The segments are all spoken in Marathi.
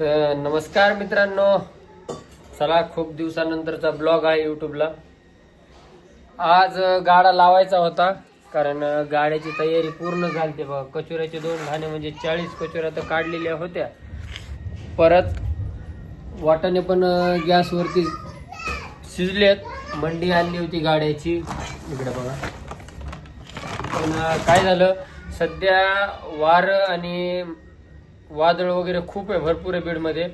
तर नमस्कार मित्रांनो. चला खूप दिवसानंतरचा ब्लॉग आहे यूट्यूबला आज गाडा लावायचा होता कारण गाड्याची तयारी पूर्ण झाली ते बघा. कचोऱ्याचे दोन घाणे म्हणजे चाळीस कचोऱ्या तर काढलेल्या होत्या. परत वाटाने पण गॅसवरती शिजलेत. मंडी आणली होती गाड्याची. इकडे बघा. पण काय झालं? सध्या वार आणि वादळ वगैरे खूप आहे भरपूर आहे बीडमध्ये.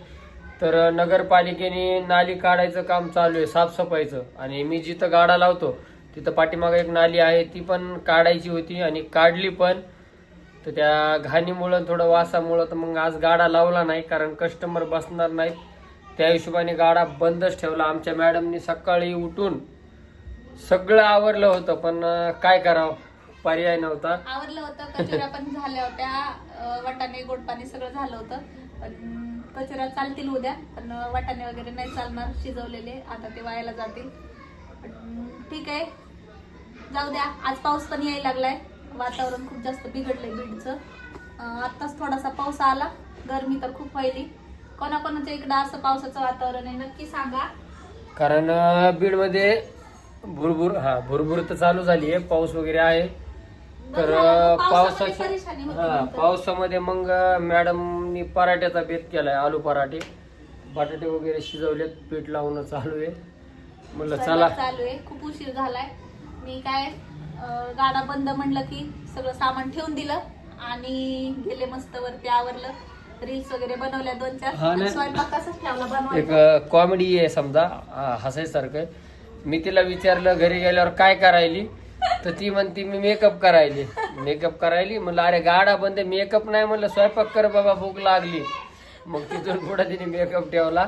तर नगरपालिकेने नाली काढायचं काम चालू आहे साफसफाईचं. आणि मी जिथं गाडा लावतो तिथं पाठीमागं एक नाली आहे ती पण काढायची होती आणि काढली पण. तर त्या घाणीमुळं थोडं वासामुळं तर मग आज गाडा लावला नाही कारण कस्टमर बसणार नाहीत. त्या हिशोबाने गाडा बंदच ठेवला. आमच्या मॅडमनी सकाळी उठून सगळं आवरलं होतं पण काय करावं? पर्याय नव्हता. आवरलं होतं कचोऱ्या पण झाल्या होत्या अं, वाटाणे गोड पाणी सगळं झालं होतं. पण कचोऱ्या चालतील उद्या पण वाटाणे वगैरे नाही चालणार शिजवलेले आता ते वायाला जातील. पण ठीक आहे. जाऊ द्या आज पाऊस पण यायला लागलाय. वातावरण खूप जास्त बिघडलंय बीडचं. अं, आत्ताच थोडासा पाऊस आला. गरमी तर खूप व्हायली. कोणाकोणाच्या इकडं असं पावसाचं वातावरण आहे नक्की सांगा. कारण अं, बीडमध्ये भुरभुर हा भुरभुर तर चालू झाली आहे पाऊस वगैरे आहे. तर पावसाच्या हा. पावसामध्ये मग मॅडमनी पराठ्याचा बेत केलाय आलू पराठे. बटाटे वगैरे शिजवलेत पीठ लावून चालू आहे. म्हणलं चला. चालू आहे खूप उशीर झालाय. मी काय अं, गाडा बंद म्हणलं की सगळं सामान ठेवून दिलं आणि गेले मस्त वरती आवरलं. रील्स वगैरे बनवल्या दोन हा चार. स्वयंपाक ठेवला एक बनवायचा कॉमेडी आहे समजा हसायसारखं आहे. मी तिला विचारलं घरी गेल्यावर काय करायली? तर ती म्हणती मी मेकअप करायली. मेकअप करायली म्हणलं अरे गाडा बंद मेकअप नाही म्हणलं स्वयंपाक कर बाबा भूक लागली. मग तिथून पुढे तिने मेकअप ठेवला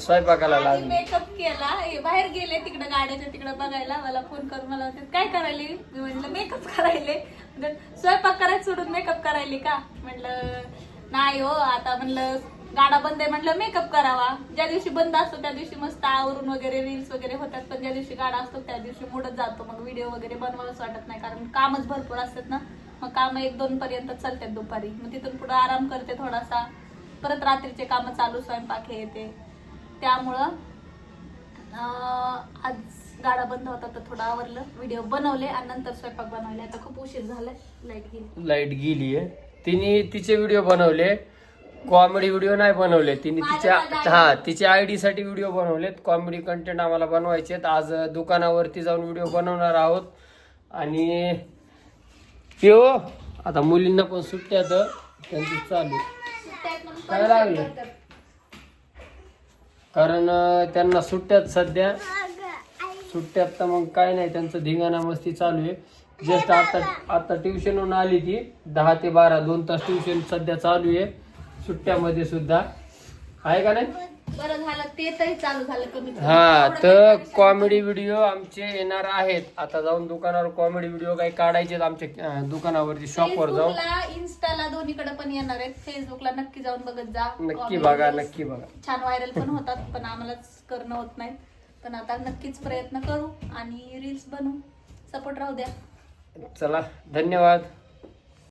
स्वयंपाकाला लागली. मेकअप केला हे बाहेर गेले तिकडे गाड्याच्या तिकडे बघायला मला फोन करून मला म्हणतात काय करायली? मी म्हटलं मेकअप करायले. म्हणतात, स्वयंपाक करायचं सोडून मेकअप करायली का? म्हटलं नाही हो आता म्हणलं गाडा बंद आहे म्हटलं मेकअप करावा. ज्या दिवशी बंद असतो त्या दिवशी मस्त आवरून वगैरे रील्स वगैरे होतात. पण ज्या दिवशी गाडा असतो त्या दिवशी मोडत जातो. मग व्हिडिओ वगैरे बनवावंच वाटत नाही कारण कामच भरपूर असतात ना. मग काम एक दोन पर्यंत चालतात दुपारी. मग तिथून पुढे आराम करते थोडासा. परत रात्रीचे काम चालू स्वयंपाक हे येते त्यामुळं आज गाडा बंद होता तर थोडं आवरलं. व्हिडिओ बनवले आणि नंतर स्वयंपाक बनवले. आता खूप उशीर झालाय. लाइट गेली. लाइट गेली आहे तिने तिचे व्हिडिओ बनवले. कॉमेडी व्हिडिओ नाही बनवले. तिने तिच्या हा तिच्या आयडी साठी व्हिडिओ बनवलेत. कॉमेडी कंटेंट आम्हाला बनवायचे आहेत. आज दुकानावरती जाऊन व्हिडिओ बनवणार आहोत. आणि पिओ आता मुलींना पण सुट्ट्या तर त्यांची चालू. काय लागले? कारण त्यांना सुट्ट्यात सध्या. सुट्ट्यात तर मग काय नाही त्यांचं धिंगाणा मस्ती चालू आहे. जस्ट आता आता ट्युशनहून आली ती. दहा ते बारा दोन तास ट्युशन सध्या चालू आहे. सुट्ट्यामध्ये सुद्धा. आहे का नाही? बरं झालं ते तरी चालू झालं कमी हा तर कॉमेडी व्हिडिओ आमचे येणार आहेत. आता जाऊन दुकानावर कॉमेडी व्हिडिओ काही काढायचे आहेत आमच्या अं, दुकानावरती शॉपवर जाऊन. फेसबुकला इन्स्टाला दोन्हीकडे पण येणार आहेत. फेसबुकला नक्की जाऊन बघत जा. नक्की Comedy बघा videos नक्की बघा. छान व्हायरल पण होतात पण आम्हालाच करणं होत नाहीत. पण आता नक्कीच प्रयत्न करू आणि रील्स बनवू. सपोर्ट राहू द्या. चला धन्यवाद.